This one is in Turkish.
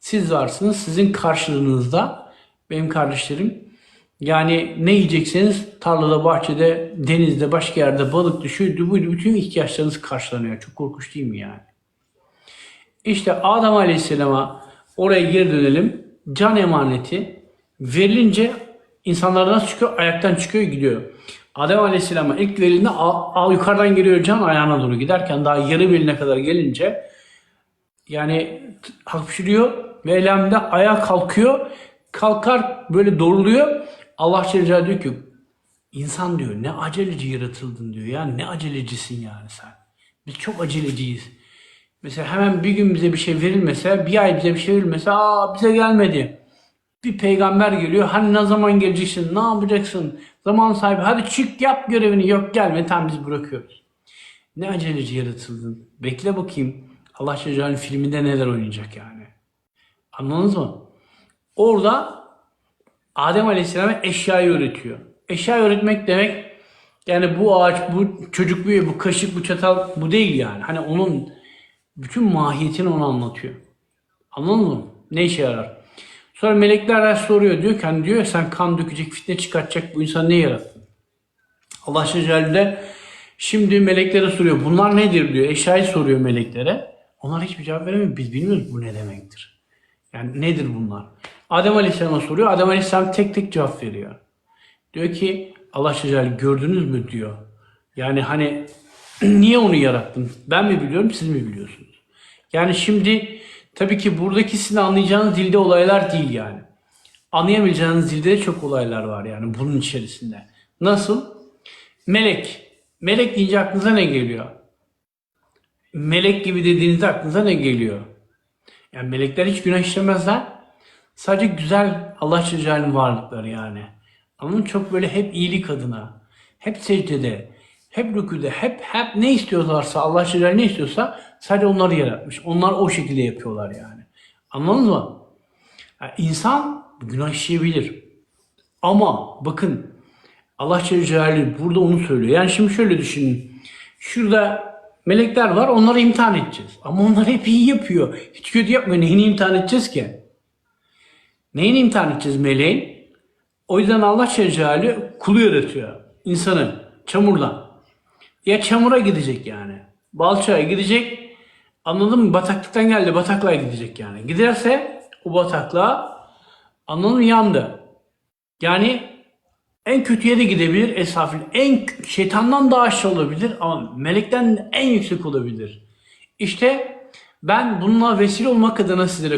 Siz varsınız. Sizin karşılığınızda benim kardeşlerim yani ne yiyecekseniz tarlada, bahçede, denizde, başka yerde balık düşüyor. Buydu bütün ihtiyaçlarınız karşılanıyor. Çok korkunç değil mi yani? İşte Adem Aleyhisselam'a oraya geri dönelim. Can emaneti verilince insanlar nasıl çıkıyor? Ayaktan çıkıyor gidiyor. Adem Aleyhisselam'a ilk verildiğinde yukarıdan geliyor can ayağına doğru giderken daha yarı beline kadar gelince yani hapşırıyor ve elemde ayağa kalkıyor. Kalkar böyle doğruluyor. Allah Celle diyor ki insan diyor ne aceleci yaratıldın diyor ya ne acelecisin yani sen. Biz çok aceleciyiz. Mesela hemen bir gün bize bir şey verilmese, bir ay bize bir şey verilmese, aa bize gelmedi. Bir peygamber geliyor, hani ne zaman geleceksin, ne yapacaksın, zaman sahibi, hadi çık yap görevini, yok gelme, tam biz bırakıyoruz. Ne aceleci yaratıldın. Bekle bakayım Allah Celaluhu'nun filminde neler oynayacak yani. Anladınız mı? Orada Adem Aleyhisselam'a eşyayı öğretiyor. Eşya öğretmek demek yani bu ağaç, bu çocuk büyüyor, bu kaşık, bu çatal bu değil yani. Hani onun bütün mahiyetini ona anlatıyor. Anladın mı? Ne işe yarar? Sonra melekler soruyor diyor ki hani diyor sen kan dökecek, fitne çıkartacak bu insan ne yarattın? Allah Celle şimdi meleklere soruyor. Bunlar nedir diyor. Eşyayı soruyor meleklere. Onlar hiçbir cevap veremiyor. Biz bilmiyoruz bu ne demektir. Yani nedir bunlar? Adem Aleyhisselam'a soruyor. Adem Aleyhisselam tek tek cevap veriyor. Diyor ki Allah Celle gördünüz mü diyor. Yani hani niye onu yarattın? Ben mi biliyorum siz mi biliyorsunuz? Yani şimdi tabii ki buradaki sizin anlayacağınız dilde olaylar değil yani. Anlayamayacağınız dilde de çok olaylar var yani bunun içerisinde. Nasıl? Melek. Melek deyince aklınıza ne geliyor? Melek gibi dediğinizde aklınıza ne geliyor? Yani melekler hiç günah işlemezler. Sadece güzel Allah Celaluhu'nun varlıkları yani. Ama çok böyle hep iyilik adına, hep secdede, hep rüküde, hep hep ne istiyorlarsa Allah Celaluhu ne istiyorsa sadece onları yaratmış. Onlar o şekilde yapıyorlar yani. Anladınız mı? Yani insan günah işleyebilir. Ama bakın Allah Celle burada onu söylüyor. Yani şimdi şöyle düşünün. Şurada melekler var onları imtihan edeceğiz. Ama onlar hep iyi yapıyor. Hiç kötü yapmıyor. Neyini imtihan edeceğiz ki? Neyini imtihan edeceğiz meleğin? O yüzden Allah Celaluhu kulu yaratıyor. İnsanı çamurla. Ya çamura gidecek yani. Balçaya gidecek. Anladın mı? Bataklıktan geldi. Bataklığa gidecek yani. Giderse o bataklığa anladın mı? Yandı. Yani en kötüye de gidebilir esafil. En şeytandan daha aşağı olabilir ama melekten en yüksek olabilir. İşte ben bununla vesile olmak adına sizlere